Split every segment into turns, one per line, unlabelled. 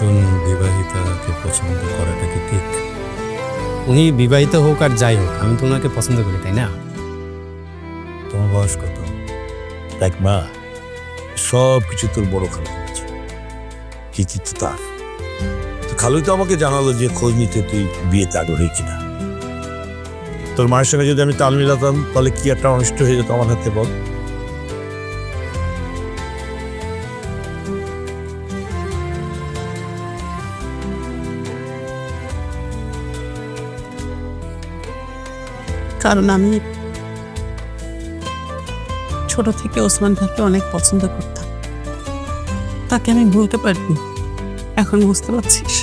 একজন বিবাহিতাকে পছন্দ করাটা কি ঠিক?
উনি বিবাহিত হোক আর যাই হোক, আমি তো ওনাকে পছন্দ করি, তাই না?
তোমার বয়স কত?
দেখ মা সব কিছু তোর বড় খালু করেছে কৃতিত্ব তার? তো খালু তো আমাকে জানালো যে খোঁজ নিতে তুই বিয়েতে আগ্রহী কিনা। তোর মায়ের সঙ্গে যদি আমি তাল মিলাতাম, তাহলে কি একটা অনিষ্ট হয়ে যেত আমার হাতে বল?
কারণ আমি ছোট থেকে ওসমান ভাইকে অনেক পছন্দ করতাম। তাকে আমি ভুলতে পারিনি। এখন বুঝতে পারছিস।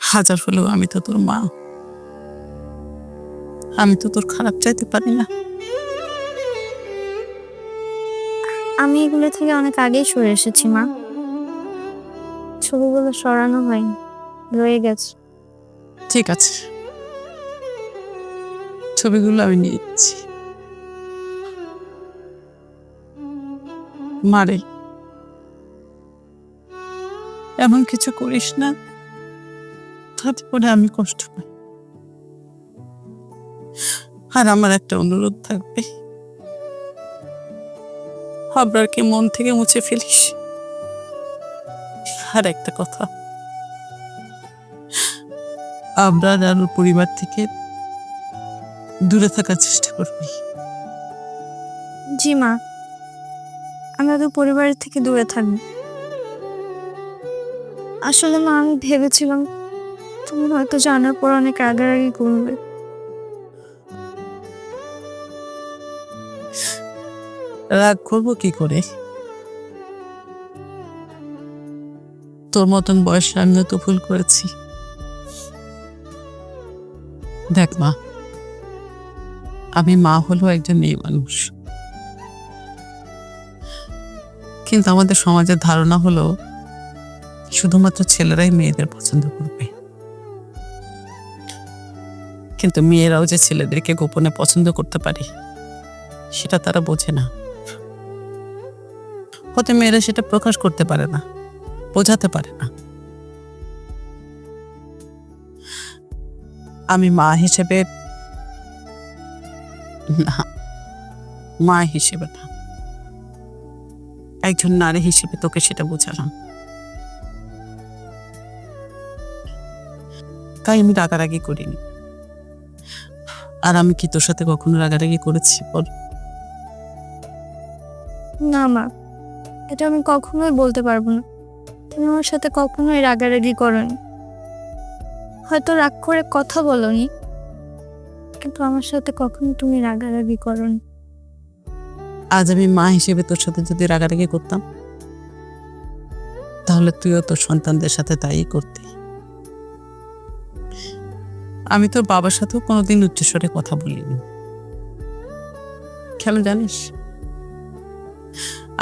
হাজার হলেও আমি তো তোর মা। আমি তো তোর খারাপ চাইতে পারি না।
আমি এগুলো থেকে অনেক আগেই সরে এসেছি, মা। ছবিগুলো সরানো হয়নি, রয়ে গেছে।
ঠিক আছে। ছবিগুলো আমি নিয়ে যাচ্ছি মারে। এমন কিছু করিস না, তাতে করে আমি কষ্ট পাই। আর আমার একটা অনুরোধ থাকবে। আবরারকে মন থেকে মুছে ফেলিস। আর একটা কথা। আবরার আর পরিবার থেকে দূরে থাকার চেষ্টা করবি।
জি মা। আমরা তো পরিবারের থেকে দূরে থাকব। আসলে মা আমি ভেবেছিলাম তুমি হয়তো জানার পর অনেক রাগারাগি করবে।
রাগ করব কি করে? তোর মতন বয়সে আমিও তো ভুল করেছি। দেখ মা, আমি মা হলো একজন মেয়ে মানুষ। কিন্তু আমাদের সমাজের ধারণা হলো, শুধুমাত্র ছেলেরাই মেয়েদের পছন্দ করবে। কিন্তু মেয়েরাও যে ছেলেদেরকে গোপনে পছন্দ করতে পারে, সেটা তারা বোঝে না। হতে মেয়েরা সেটা প্রকাশ করতে পারে না। বোঝাতে পারে না। আমি মা হিসেবে না। মা হিসেবে না। একজন নারী হিসেবে তোকে সেটা বোঝালাম। তাই আমি রাগারাগি করিনি। আর আমি কি তোর সাথে কখনো রাগারাগি করেছি বল?
না মা, এটা আমি কখনোই বলতে পারব না। তুমি আমার সাথে কখনোই রাগারাগি করনি। হয়তো রাগ করে কথা বলনি, কিন্তু আমার সাথে কখনো তুমি রাগারাগি করনি।
আজ আমি মা হিসেবে তোর সাথে যদি রাগারাগি করতাম, তাহলে তুইও তোর সন্তানদের সাথে তাই করতি। আমি তোর বাবার সাথেও কোনোদিন উচ্চস্বরে কথা বলিনি। কেন জানিস?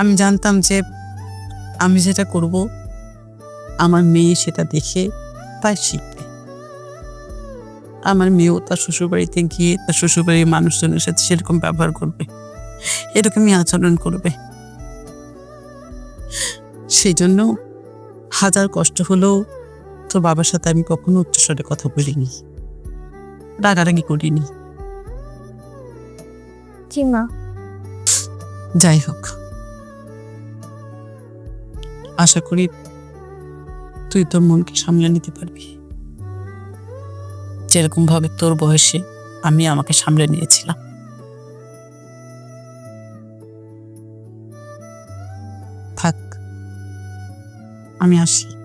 আমি জানতাম যে আমি যেটা করব আমার মেয়ে সেটা দেখে তাই শিখবে। আমার মেয়েও তার শ্বশুরবাড়িতে গিয়ে তার শ্বশুরবাড়ির মানুষজনের সাথে সেরকম ব্যবহার করবে। এরকমই আচরণ করবে। সেই জন্য হাজার কষ্ট হলেও তোর বাবার সাথে আমি কখনো উচ্চস্বরে কথা বলিনি। রাগারাগি করিনি।
জি মা।
যাই হোক। আশা করি তুই তোর মনকে সামলে নিতে পারবি। যেরকম ভাবে তোর বয়সে আমি আমাকে সামলে নিয়েছিলাম। থাক, আমি আসি।